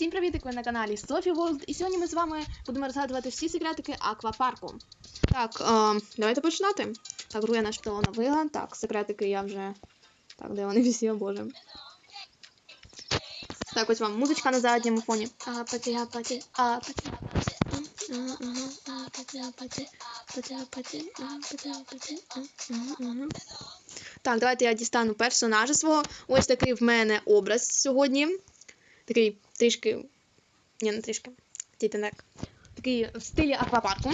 Всім привіт, ви на каналі Софі World, і сьогодні ми з вами будемо розгадувати всі секретики аквапарку. Так, е, давайте починати. Так, гру я наш талановила. Так, секретики я вже. Так, де вони всі, о боже. Так, ось вам музичка на задньому фоні. Апаті, апаті, апаті. Так, давайте я дістану персонажа свого. Ось такий в мене образ сьогодні. Такий трішки. Ні, не трішки. Тітанек. Такий в стилі аквапарку.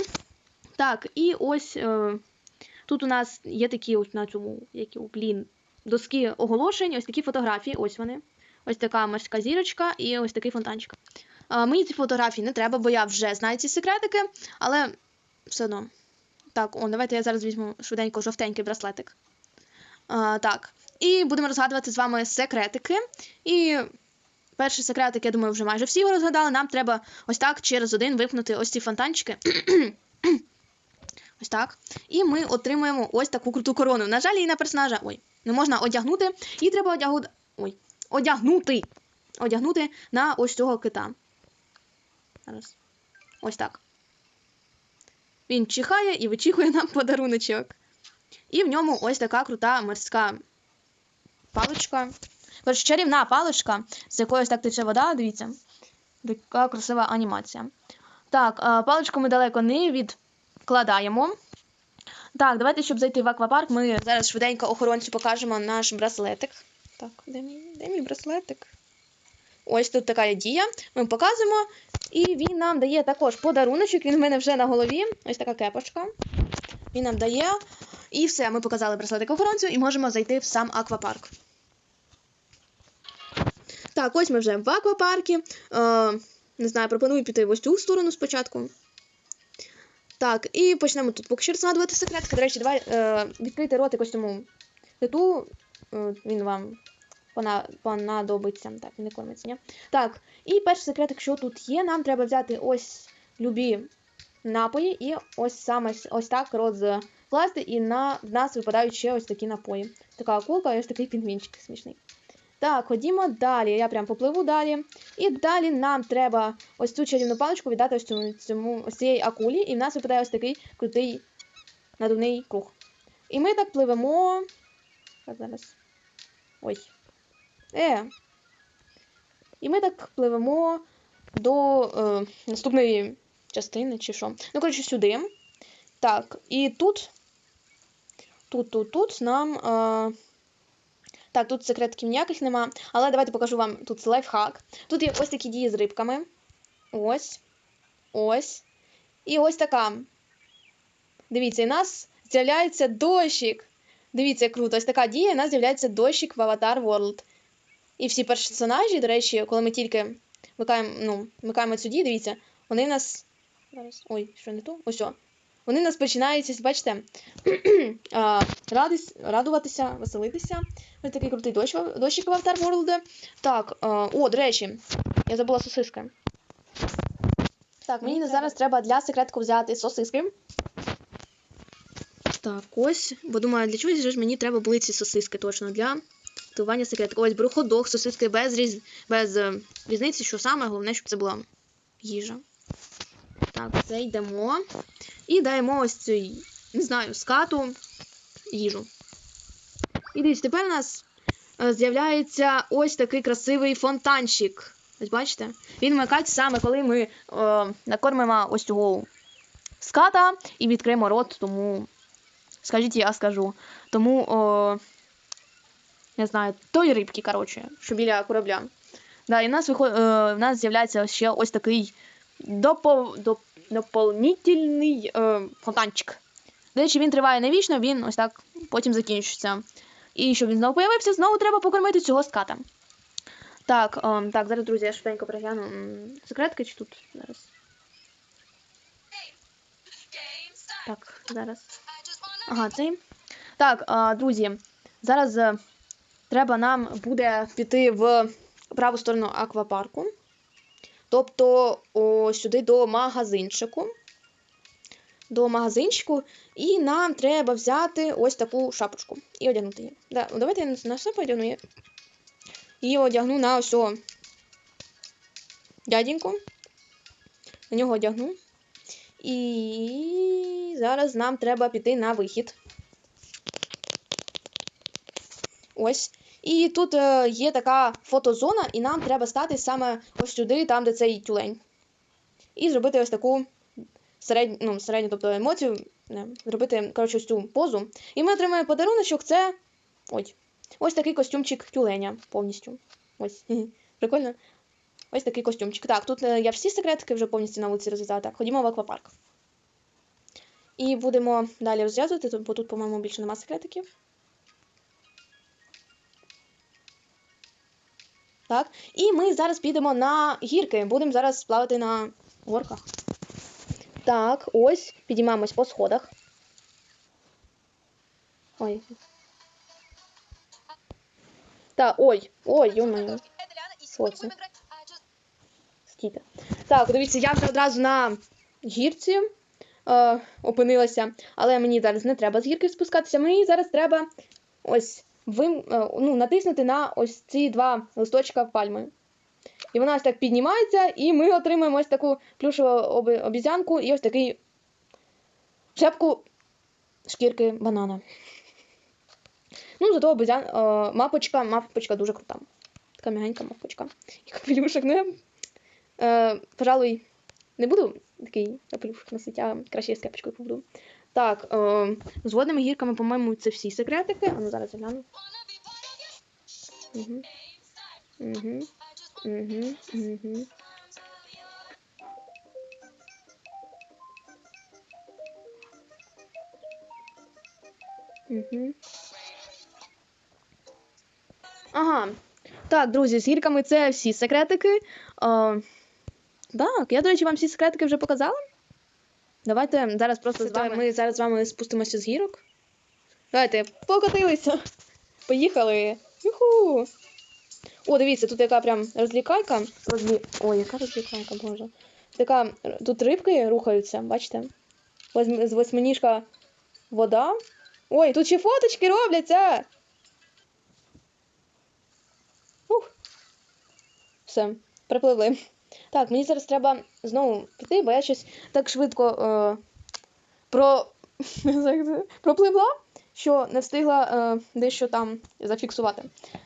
Так, і ось е, тут у нас є такі ось на цьому, які, блін, доски оголошень, ось такі фотографії, ось вони. Ось така морська зірочка і ось такий фонтанчик. Е, мені ці фотографії не треба, бо я вже знаю ці секретики, але все одно. Так, о, давайте я зараз візьму швиденько жовтенький браслетик. Е, так. І будемо розгадувати з вами секретики. І перший секретик, я думаю, вже майже всі його розгадали. Нам треба ось так через один випнути ось ці фонтанчики. ось так. І ми отримуємо ось таку круту корону. На жаль, її на персонажа. Ой, не можна одягнути. Її треба одягнути. Ой, одягнути. Одягнути на ось цього кита. Зараз. Ось так. Він чихає і вичихує нам подаруночок. І в ньому ось така крута морська паличка. Коротше, чарівна паличка, з якої ось так тече вода, дивіться. Така красива анімація. Так, паличку ми далеко не відкладаємо. Так, давайте, щоб зайти в аквапарк, ми зараз швиденько охоронцю покажемо наш браслетик. Так, де мій, де мій браслетик? Ось тут така дія. Ми показуємо. І він нам дає також подаруночок. Він в мене вже на голові. Ось така кепочка. Він нам дає. І все, ми показали браслетик охоронцю і можемо зайти в сам аквапарк. Так, ось ми вже в аквапаркі. Е, не знаю, пропоную піти в ось цю сторону спочатку. Так, і почнемо тут поки що розгадувати секретки. До речі, давай е, відкрити ротик ось цьому киту. Е, він вам понадобиться. Так, не кормиться, ні? Так, і перший секретик, що тут є, нам треба взяти ось любі напої і ось саме ось так розкласти, і на, в нас випадають ще ось такі напої. Така акулка і ось такий пінгвінчик смішний. Так, ходімо далі. Я прям попливу далі. І далі нам треба ось цю чарівну паличку віддати ось цьому, цьому ось цієї акулі, і в нас випадає ось такий крутий надувний круг. І ми так пливемо. Так, зараз. Ой. Е. І ми так пливемо до е, наступної частини, чи що. Ну, коротше, сюди. Так, і тут. Тут, тут, тут нам. Е, так, тут секретків ніяких нема. Але давайте покажу вам тут лайфхак. Тут є ось такі дії з рибками. Ось. Ось. І ось така. Дивіться, і у нас з'являється дощик. Дивіться, круто. Ось така дія, і нас з'являється дощик в Avatar World. І всі персонажі, до речі, коли ми тільки вмикаємо, ну, вмикаємо цю дію, дивіться, вони в нас. Зараз. Ой, що не то? Ось. о. Вони нас починають, бачите, радись, радуватися, веселитися. Ось такий крутий дощ, дощик в Avatar World. Так, о, до речі, я забула сосиски. Так, мені зараз треба для секретку взяти сосиски. Так, ось. Бо думаю, для чогось ж мені треба були ці сосиски точно для готування секретку. Ось беру ходок, сосиски без різ... без е, різниці, що саме, головне, щоб це була їжа. Так, це йдемо. І даємо ось цей, не знаю, скату їжу. І дивіться, тепер у нас е, з'являється ось такий красивий фонтанчик. Ось бачите? Він вмикається саме, коли ми е, накормимо ось цього ската і відкриємо рот, тому. Скажіть, я скажу. Тому, о, не знаю, тої рибки, коротше, що біля корабля. Да, і в нас виход... е, в нас з'являється ще ось такий допол... доп... дополнительний е, фонтанчик. До речі, він триває не вічно, він ось так потім закінчиться. І щоб він знову появився, знову треба покормити цього ската. Так, е, так, зараз, друзі, я швиденько перегляну. Секретки чи тут? Зараз. Так, зараз. Ага, цей. Так, а, друзі, зараз е, треба нам буде піти в праву сторону аквапарку. Тобто о, сюди до магазинчику. До магазинчику, і нам треба взяти ось таку шапочку і одягнути її. Да, ну, давайте я на себе одягну її. І одягну на ось. о. дяденьку. На нього одягну. І зараз нам треба піти на вихід. Ось. І тут е, є така фотозона, і нам треба стати саме ось сюди, там, де цей тюлень. І зробити ось таку середню, ну, середню тобто емоцію. Не, зробити, коротше, ось цю позу. І ми отримаємо подаруночок, це. Ой. Ось такий костюмчик тюленя повністю. Ось. Прикольно. Ось такий костюмчик. Так, тут е, я всі секретики вже повністю на вулиці розв'язала. Так, ходімо в аквапарк. І будемо далі розв'язувати, бо тут, по-моєму, більше нема секретиків. Так. І ми зараз підемо на гірки. Будемо зараз плавати на горках. Так, ось. Підіймаємось по сходах. Ой. Так, ой, ой. Що це? Так, дивіться, я вже одразу на гірці е, опинилася, але мені зараз не треба з гірки спускатися. Мені зараз треба ось вим, е, ну, натиснути на ось ці два листочка пальми. І вона ось так піднімається, і ми отримаємо ось таку плюшеву оби- обізянку і ось такий шепку шкірки банана. Ну, зато обезян... е, мапочка, мапочка дуже крута. Така м'ягенька мапочка. І капелюшок. Ну, я, е, пожалуй, не буду такий капелюшок носити, а краще я з кепочкою побуду. Так, е, з водними гірками, по-моєму, це всі секретики. А ну зараз я гляну. Ага. Так, друзі, з гірками це всі секретики. А, так, я, до речі, вам всі секретики вже показала. Давайте зараз просто з вами, ми зараз з вами спустимося з гірок. Давайте, покотилися. Поїхали. Юху. О, дивіться, тут яка прям розлікайка. Розлі... Ой, яка розлікайка, боже. Така, тут рибки рухаються, бачите? З восьминіжка вода. Ой, тут ще фоточки робляться. Ух. Все, припливли. Так, мені зараз треба знову піти, бо я щось так швидко е, про... пропливла, що не встигла е, дещо там зафіксувати.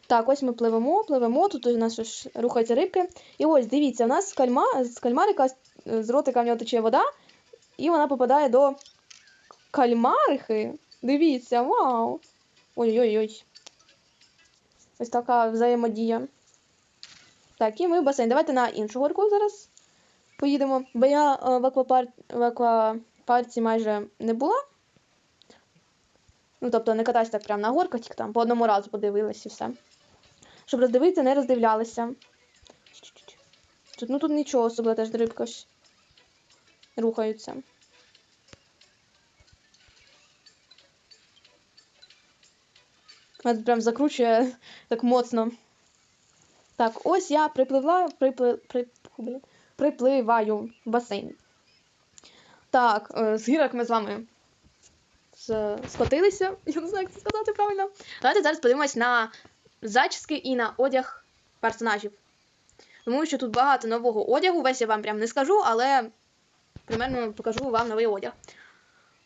Так, ось ми пливемо, пливемо, тут у нас рухаються рибки. І ось, дивіться, у нас з, кальма, з кальмарика е, з ротика в нього тече вода, і вона попадає до кальмарихи. Дивіться, вау! Ой-ой-ой. Ось така взаємодія. Так, і ми в басейн. Давайте на іншу горку зараз поїдемо. Бо я е, в, аквапар... в аквапарці майже не була. Ну, тобто не катаюся так прямо на горках, тільки там по одному разу подивилась і все. Щоб роздивитися, не роздивлялися. Тут, ну тут нічого особливо теж рибка ось рухаються. Мене прям закручує так моцно. Так, ось я припливла, припли, при, припливаю в басейн. Так, е, з гірок ми з вами скотилися. Я не знаю, як це сказати правильно. Давайте зараз подивимось на зачіски і на одяг персонажів. Тому що тут багато нового одягу. Весь я вам прям не скажу, але примерно покажу вам новий одяг.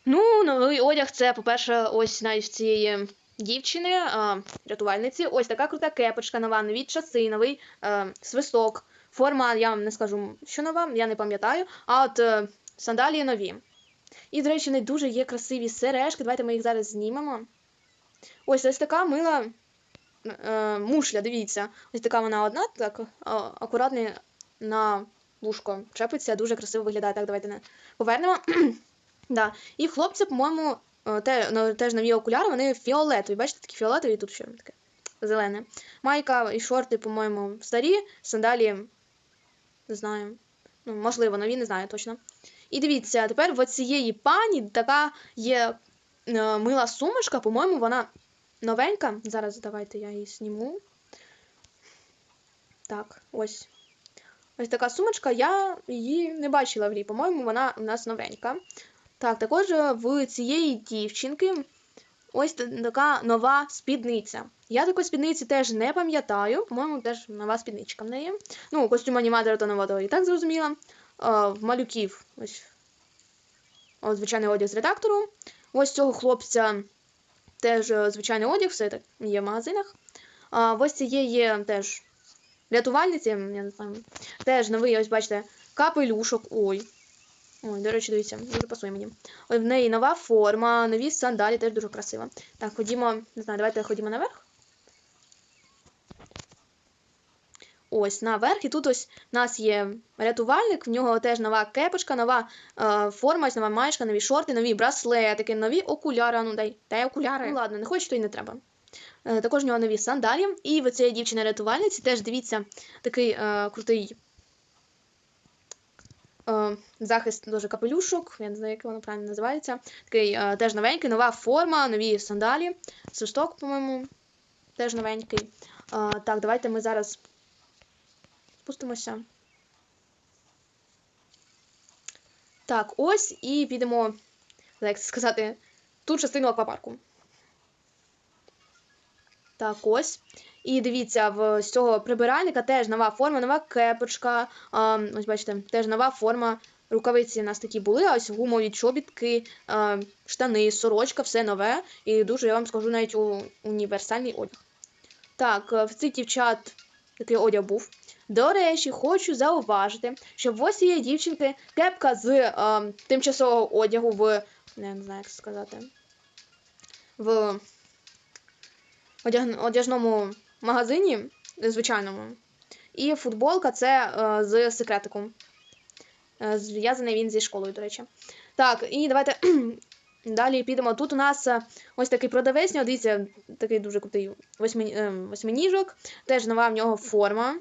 Ну, новий одяг це, по-перше, ось навіть цієї дівчини, а, рятувальниці. Ось така крута кепочка нова, нові часи, новий е, свисток. Форма, я вам не скажу, що нова, я не пам'ятаю. А от е, сандалії нові. І, до речі, не дуже є красиві сережки. Давайте ми їх зараз знімемо. Ось ось така мила е, мушля, дивіться. Ось така вона одна, так а, акуратно на вушко чепиться, дуже красиво виглядає. Так, давайте не повернемо. да. І в хлопця, по-моєму, е, те, ну, теж нові окуляри, вони фіолетові. Бачите, такі фіолетові, тут ще таке зелене. Майка і шорти, по-моєму, старі, сандалі, не знаю. Ну, можливо, нові, не знаю точно. І дивіться, тепер в цієї пані така є е, мила сумочка, по-моєму, вона новенька. Зараз давайте я її зніму. Так, ось. Ось така сумочка, я її не бачила в грі. По-моєму, вона у нас новенька. Так, також в цієї дівчинки ось така нова спідниця. Я такої спідниці теж не пам'ятаю. По-моєму, теж нова спідничка в неї. Ну, костюм аніматора то нового і так зрозуміла. В малюків ось. От, звичайний одяг з редактору. Ось цього хлопця теж е, звичайний одяг, все так є в магазинах. А, ось цієї теж рятувальниці, я не знаю. Теж новий, ось бачите, капелюшок. Ой. Ой, до речі, дивіться, дуже пасує мені. Ой, В неї нова форма, нові сандалі, теж дуже красиво. Так, ходімо, не знаю, давайте ходімо наверх. Ось наверх, і тут ось у нас є рятувальник, в нього теж нова кепочка, нова е, форма, нова маєчка, нові шорти, нові браслетики, нові окуляри. Ну дай, дай окуляри. Ну ладно, не хочу, то й не треба. Е, також в нього нові сандалі. І в цієї дівчини-рятувальниці теж дивіться такий е, крутий захист дуже капелюшок, я не знаю, як воно правильно називається. Такий е, теж новенький, нова форма, нові сандалі. Свисток, по-моєму, теж новенький. Е, так, давайте ми зараз спустимося. Так, ось і підемо, як це сказати, ту частину аквапарку. Так, ось. І дивіться, в з цього прибиральника теж нова форма, нова кепочка. А, ось бачите, теж нова форма. Рукавиці у нас такі були, а ось гумові чобітки, а, штани, сорочка, все нове. І дуже, я вам скажу, навіть у, універсальний одяг. Так, в цих дівчат такий одяг був. До речі, хочу зауважити, що в ось цієї дівчинки кепка з е, тимчасового одягу в. Не, не знаю, як сказати. В одяг, одяжному магазині, звичайному. І футболка це е, з секретиком. Е, зв'язаний він зі школою, до речі. Так, і давайте далі підемо. Тут у нас е, ось такий продавець, дивіться, такий дуже крутий е, восьминіжок. Теж нова в нього форма.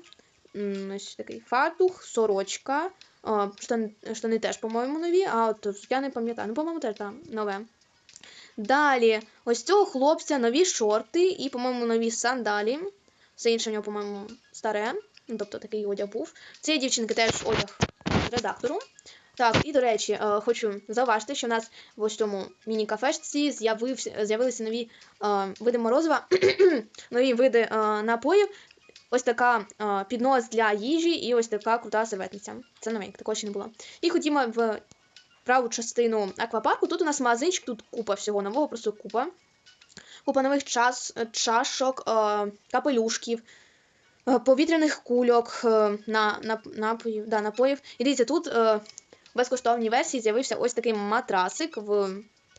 Ось такий фартух, сорочка. Штани, штани теж, по-моєму, нові, а от я не пам'ятаю. Ну, по-моєму, теж там нове. Далі, ось цього хлопця нові шорти і, по-моєму, нові сандалі. Все інше в нього, по-моєму, старе. Ну, тобто такий одяг був. Цієї дівчинки теж одяг редактору. Так, і до речі, е, хочу зауважити, що в нас в ось цьому міні-кафешці з'явилися нові е, види морозива, нові види е, напоїв. Ось така піднос для їжі і ось така крута серветниця. Це новеньке, такого ще не було. І ходімо в праву частину аквапарку. Тут у нас магазинчик, тут купа всього нового, просто купа. Купа нових час, чашок, е, капелюшків, е, повітряних кульок, е, на, на, напоїв, да, напоїв. І дивіться, тут е, в безкоштовній версії з'явився ось такий матрасик в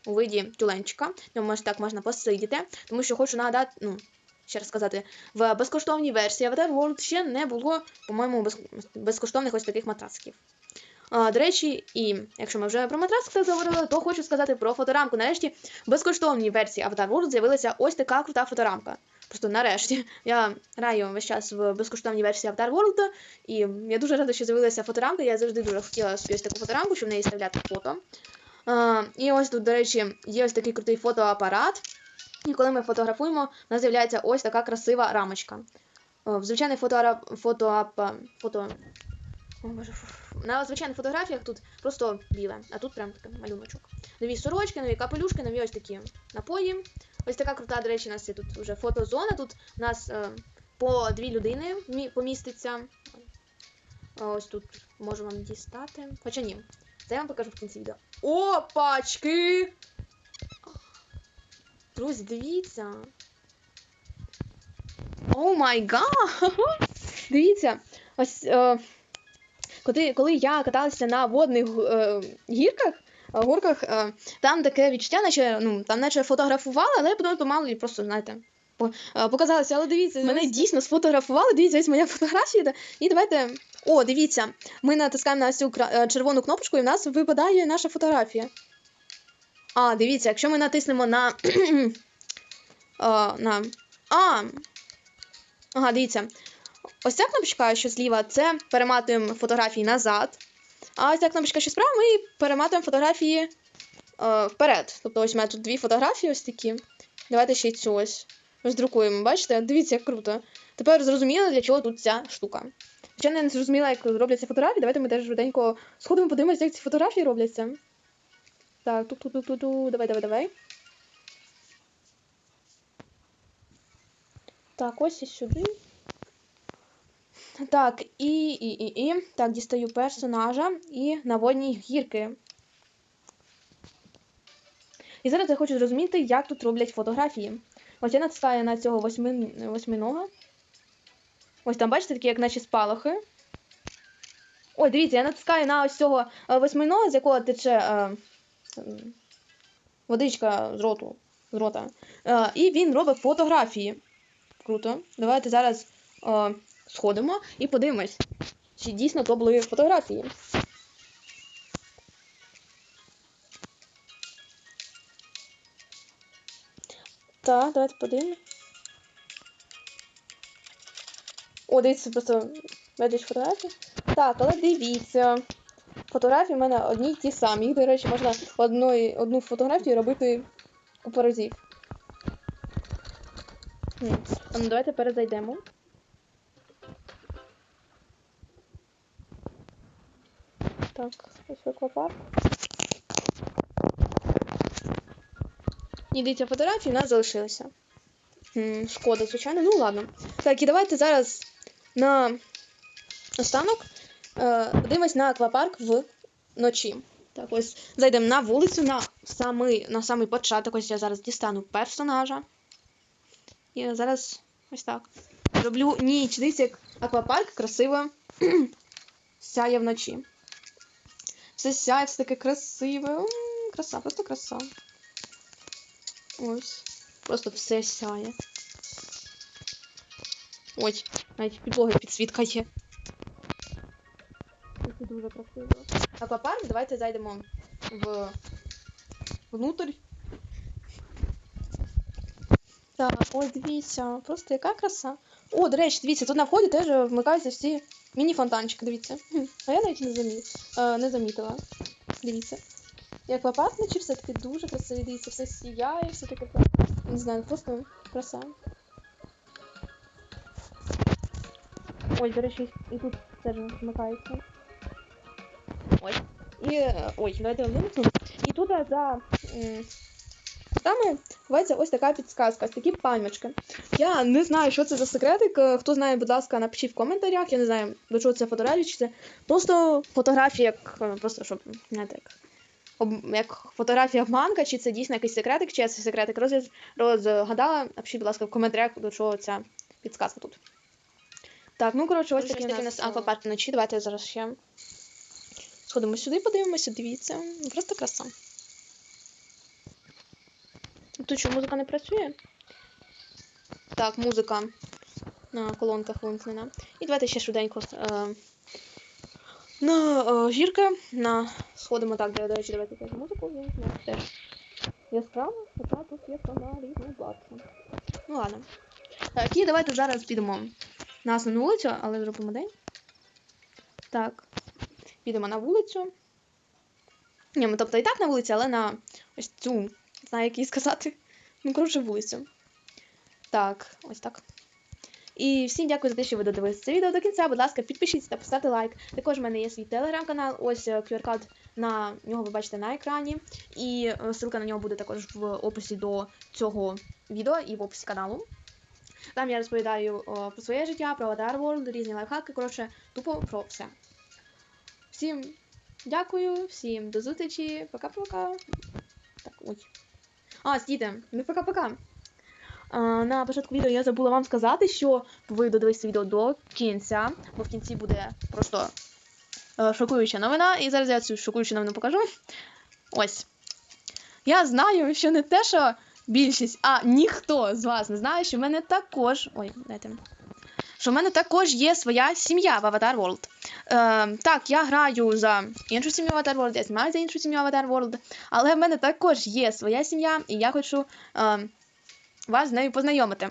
у виді тюленчика. Тому так можна посидіти, тому що хочу нагадати, ну, ще раз сказати, в безкоштовній версії Avatar World ще не було, по-моєму, без, безкоштовних ось таких матрасиків. А, до речі, і якщо ми вже про матрасик заговорили, то хочу сказати про фоторамку. Нарешті в безкоштовній версії Avatar World з'явилася ось така крута фоторамка. Просто нарешті. Я граю весь час в безкоштовній версії Avatar World, і я дуже рада, що з'явилася фоторамка. Я завжди дуже хотіла собі ось таку фоторамку, щоб в неї ставляти фото. А, і ось тут, до речі, є ось такий крутий фотоапарат. І коли ми фотографуємо, у нас з'являється ось така красива рамочка. О, В звичайних фотоара... фото... О, боже. На звичайних фотографіях тут просто біле, а тут прям такий малюночок. Нові сорочки, нові капелюшки, нові ось такі напої. Ось така крута, до речі, у нас є тут вже фотозона. Тут у нас е, по дві людини поміститься. Ось тут можу вам дістати. Хоча ні. Це я вам покажу в кінці відео. Опачки! Друзі, дивіться. О май гад! Дивіться, ось е, коли, коли я каталася на водних е, гірках, е, горках, е, там таке відчуття, наче, ну, там наче фотографували, але я подумала, мало ли просто, знаєте, е, показалося. Але дивіться, мене дійсно сфотографували, дивіться, ось моя фотографія. да. І давайте. О, дивіться, ми натискаємо на цю червону кнопочку, і в нас випадає наша фотографія. А, дивіться, якщо ми натиснемо на. а, на... А! Ага, дивіться. Ось ця кнопочка, що зліва, це перематуємо фотографії назад. А ось ця кнопочка, що справа, ми перематуємо фотографії е, вперед. Тобто ось у мене тут дві фотографії ось такі. Давайте ще й цю ось роздрукуємо. Бачите? Дивіться, як круто. Тепер зрозуміло, для чого тут ця штука. Звичайно, я не зрозуміла, як робляться фотографії. Давайте ми теж швиденько сходимо, подивимося, як ці фотографії робляться. Так, ту ту ту ту ту давай, давай, давай. Так, ось і сюди. Так, і, і, і, і. Так, дістаю персонажа і на водній гірки. І зараз я хочу зрозуміти, як тут роблять фотографії. Ось я натискаю на цього восьми, восьминога. Ось там, бачите, такі, як наче спалахи. Ой, дивіться, я натискаю на ось цього е, восьминога, з якого тече е, водичка з роту. З рота. Е, і він робить фотографії. Круто. Давайте зараз е, сходимо і подивимось, чи дійсно то були фотографії. Так, давайте подивимось. О, дивіться, просто безліч фотографій. Так, але дивіться. Фотографії в мене одні й ті самі. Їх, до речі, можна одної, одну фотографію робити купу разів. Ну давайте перезайдемо. Так, ось аквапарк. І дивіться, фотографії у нас залишилися. Шкода, звичайно. Ну ладно. Так, і давайте зараз на останок е, подивимось на аквапарк вночі. Так, ось зайдемо на вулицю, на самий, на самий початок. Ось я зараз дістану персонажа. І зараз ось так. Роблю ніч. Дивіться, як аквапарк красиво сяє вночі. Все сяє, все таке красиве. Краса, просто краса. Ось. Просто все сяє. Ой, навіть підлоги підсвітка є. Це дуже красиво. Аквапарк, давайте зайдемо в внутрь. Так, ось дивіться, просто яка краса. О, до речі, дивіться, тут на вході теж вмикаються всі міні-фонтанчики, дивіться. А я навіть не, замі... е, не замітила. Дивіться. І аквапарк вночі все таки дуже красивий, дивіться, все сіяє, все таке. Не знаю, просто краса. Ой, до речі, і тут теж вмикається. Ой. І. е, Ой, давайте вимкну. І тут за м, кутами ховається ось така підсказка, ось такі пам'ячки. Я не знаю, що це за секретик. е, Хто знає, будь ласка, напишіть в коментарях. Я не знаю, до чого це фотографія, чи це просто фотографія, як е, просто щоб, як, об- як фотографія обманка, чи це дійсно якийсь секретик, чи я цей секретик роз, розгадала. Напишіть, будь ласка, в коментарях, до чого ця підсказка тут. Так, ну коротше, ось Дуже такий у нас нас, аквапарк вночі. Давайте зараз ще сходимо сюди, подивимося, дивіться. Ну, Просто краса. Тут що, музика не працює? Так, музика на колонках вимкнена. І давайте ще швиденько е, на е, гірки. На... Сходимо так, до речі, давайте теж музику вимкнемо. Теж яскраво, хоча тут є фонарі, не бачу. Ну ладно. Так, і давайте зараз підемо на основну вулицю, але зробимо день. Так. Підемо на вулицю. Ні, ми тобто і так на вулиці, але на ось цю, знаю, як її сказати. Ну, коротше, вулицю. Так, ось так. І всім дякую за те, що ви додивилися це відео до кінця. Будь ласка, підпишіться та поставте лайк. Також в мене є свій телеграм-канал. Ось е, QR-код на нього ви бачите на екрані. І е, ссылка на нього буде також в описі до цього відео і в описі каналу. Там я розповідаю о, про своє життя, про Avatar World, різні лайфхаки, коротше, тупо про все. Всім дякую, всім до зустрічі, пока-пока. Ой. А, стійте, не пока-пока. А, на початку відео я забула вам сказати, що ви додивитесь відео до кінця, бо в кінці буде просто е, шокуюча новина. І зараз я цю шокуючу новину покажу. Ось. Я знаю, що не те, що більшість, а ніхто з вас не знає, що в мене також. Ой, дайте. Що в мене також є своя сім'я в Avatar World. Е, так, я граю за іншу сім'ю Avatar World, я знімаю за іншу сім'ю Avatar World, але в мене також є своя сім'я, і я хочу е, вас з нею познайомити.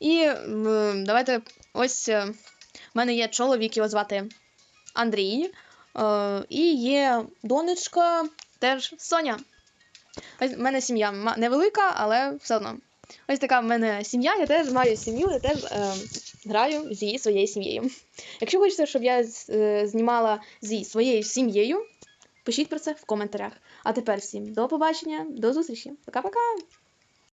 І е, давайте ось е, в мене є чоловік, його звати Андрій, е, і є донечка теж Соня. Ось в мене сім'я невелика, але все одно. Ось така в мене сім'я, я теж маю сім'ю, я теж е, граю зі своєю сім'єю. Якщо хочете, щоб я е, знімала зі своєю сім'єю, пишіть про це в коментарях. А тепер всім до побачення, до зустрічі. Пока-пока!